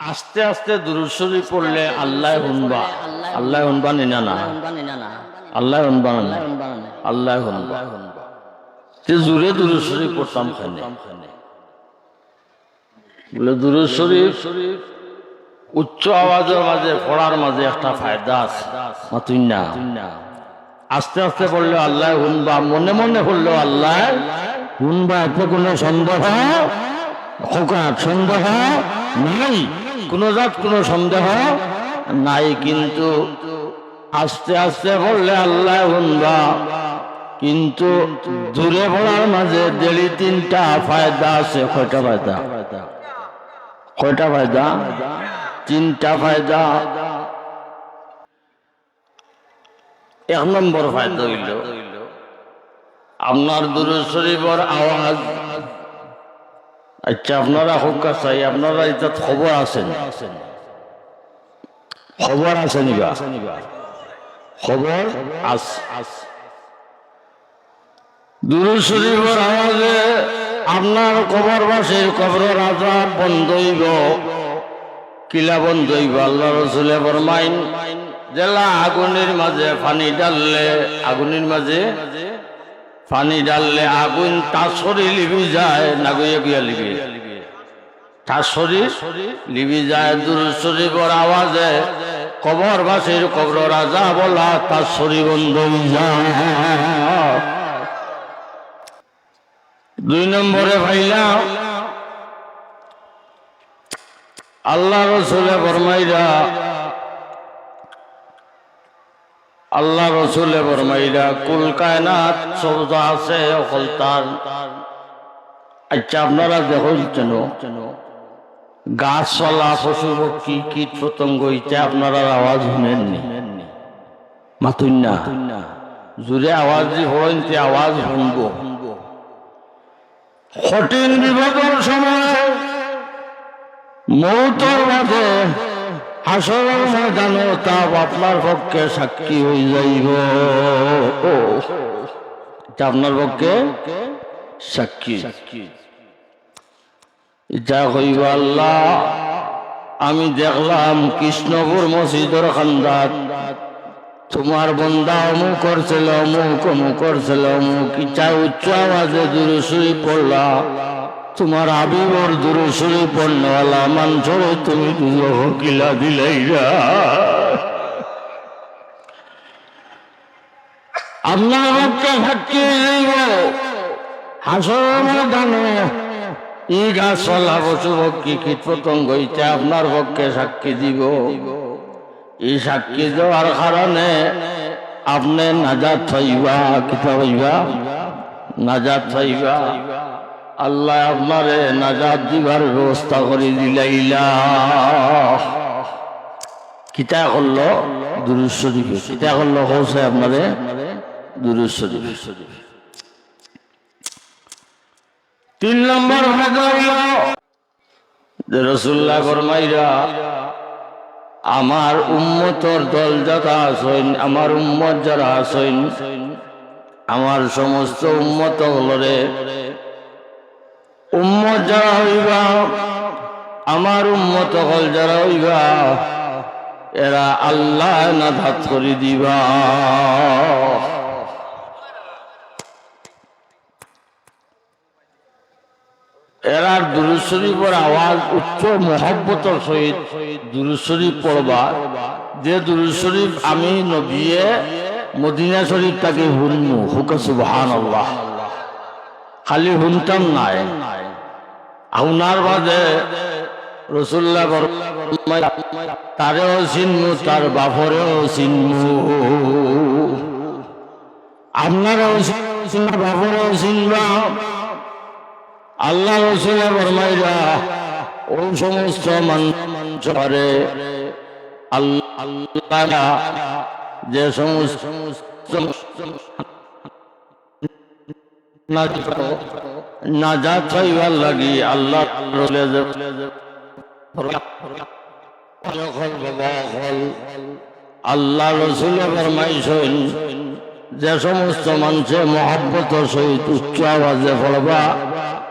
আস্তে আস্তে দুরুশ্বরী পড়লে আল্লাহ হুনবা। আল্লাহ হুনবা নিনা না আল্লাহ হুনবা না? আল্লাহ হুনবা। তে জুড়ে দুরুশ্বরী পড়তাম খানে। বলে দুরুশ্বরী, উচ্চ আওয়াজের মাঝে পড়ার মাঝে একটা ফায়দা আছে। মাতুই না। আস্তে আস্তে পড়লে আল্লাহ হুনবা, মনে মনে পড়ল আল্লাহ হুনবা। এতে কোনো সন্দেহ? খোকার সন্দেহ? নাই। কোন জাত, কোনো সন্দেহ নাই, কিন্তু আস্তে আস্তে বললে, আল্লাহ হুনবা কিন্তু দূরে পড়ার মাঝে দেড়ি তিনটা ফায়দা আছে, কয়টা ফায়দা? কয়টা ফায়দা? তিনটা ফায়দা। এক নম্বর ফায়দা হইল, আপনার দূরে শরীফর আওয়াজ আচ্ছা আপনারা হোকা চাই আপনারা এটা খবর আছেন। খবর আছে নিবা খবর আস দুরু শরীফের আওয়াজে আপনার কবর বাসের কবর রাজা বন্ধ হইব। কিলা বন্ধ হইব, আল্লাহ রসুলে বরমাইন জেলা আগুনের মাঝে পানি ডাললে আগুনের মাঝে পানি ডাললে আগুন তার শরীর লিবি যায়। না গইয়া গিয়া লিবি তার শরীর লিবি যায়, দূর শরীফের আওয়াজে। কবর বাসের কবর, রাজা বলা তার শরীর বন্ধ দুই নম্বরে ভাইলাম আল্লাহ রসুলে বরমাইরা আল্লাহ রসুলে বরমাইরা কুল কায়নাত সব আছে, অকল তার। আচ্ছা আপনারা দেখুন কেন গাছপালা পশু পক্ষী কীট পতঙ্গ ইটা আপনারা আওয়াজ শুনেননি মাতুন না জোরে আওয়াজ দি হইন তে আওয়াজ শুনব। কঠিন বিপদের সময় মৌতর মাঝে হাসরের ময়দানে আপনার পক্ষে সাক্ষী হয়ে যাইব। আপনার পক্ষে সাক্ষী। হইব আল্লাহ, আমি দেখলাম কৃষ্ণপুর মসজিদর খান্দাত। তোমার বন্দা অমুক করছিল, অমুক অমুক করছিল, অমুক ইচ্ছা উচ্চ আওয়াজে দূরে শুয়ে পড়লা। তোমার আবিবর দূরে শুয়ে পড়নেওয়ালা মানসরে তুমি কিলা দিলাই আপনার আপনার পক্ষে সাক্ষী দিব। এই সাক্ষী দেওয়ার কারণে আপনি নাজাত পাইবা কিতা পাইবা নাজাত পাইবা আল্লাহ আপনারে নাজাত দিবার ব্যবস্থা করে দিলাইলা কিতা করল? দুরুশ্বরীফ কিতা করল? হচ্ছে আপনারে। দুরুশ্বরীফ তিন নম্বর রসুল্লাহ ফরমাইরা, আমার উম্মতর দল যারা আসইন আমার উম্মত যারা আসইন আমার সমস্ত উম্মত হলরে উম্মত যারা হইবা, আমার উম্মত হল যারা হইবা, এরা আল্লাহ নাধাত করে দিবা। এরার দুরুশরীফের আওয়াজ উচ্চ মহব্বতর সহিত দুরুশরীফ পড়বা। যে দুরুশরীফ আমি নবিয়ে মদিনা শরীফ তাকে হুনমু হুকা সুবহান আল্লাহ খালি হুনতাম নাই। আউনার বাদে রসুল্লাহ তারেও চিনমু, তার বাপরেও চিনমু। আপনারাও চিনবা বাপরেও চিনবা। আল্লাহ রসুল বরমাইরা ওই সমস্ত মঞ্চরে আল্লাহ যে সমস্ত নাজাত পাইবার লাগি আল্লাহ আল্লাহ রসুল যে সমস্ত মানুষে মহাব্বত সহিত উচ্চ আওয়াজে ফলবা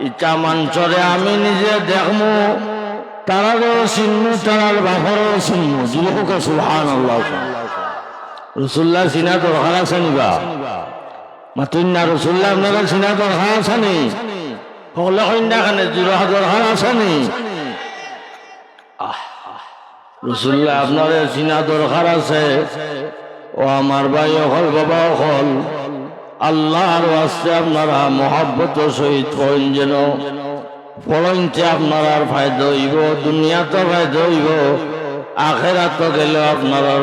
ইটা মঞ্চরে আমি নিজে দেখমু, তারারও চিহ্ন, তারার যুবক রসুল্লাহ চিনা দরকার আছে নিবা মাতুন না রসুল্লাহ আপনারা চিনা আপনার আছে। আমার ভাই হল বাবা হল আল্লাহর ওয়াস্তে আপনারা মহাব্বত সহিত কইন যেন। পড়ইতে আপনার আর ফায়দা হইব, দুনিয়াতে ফায়দা হইব, আখেরাত গেলে আপনার আর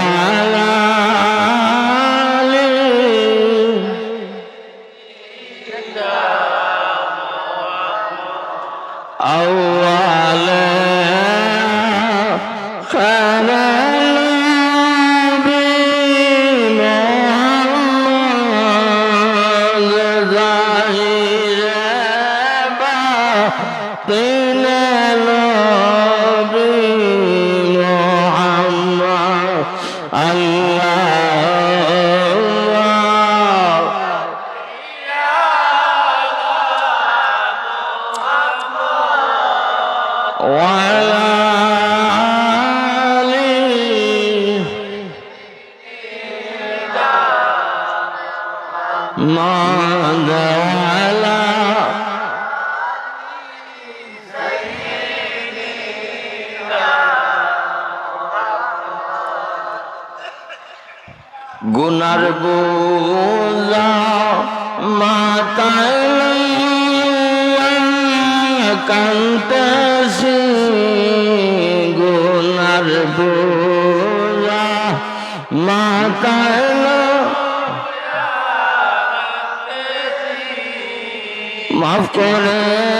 أول خلق ظاهر باطن وعلى آله ماذا وعلى গুনার বোঝা মাতায় কান্তাসি মাতায় মাফ করে।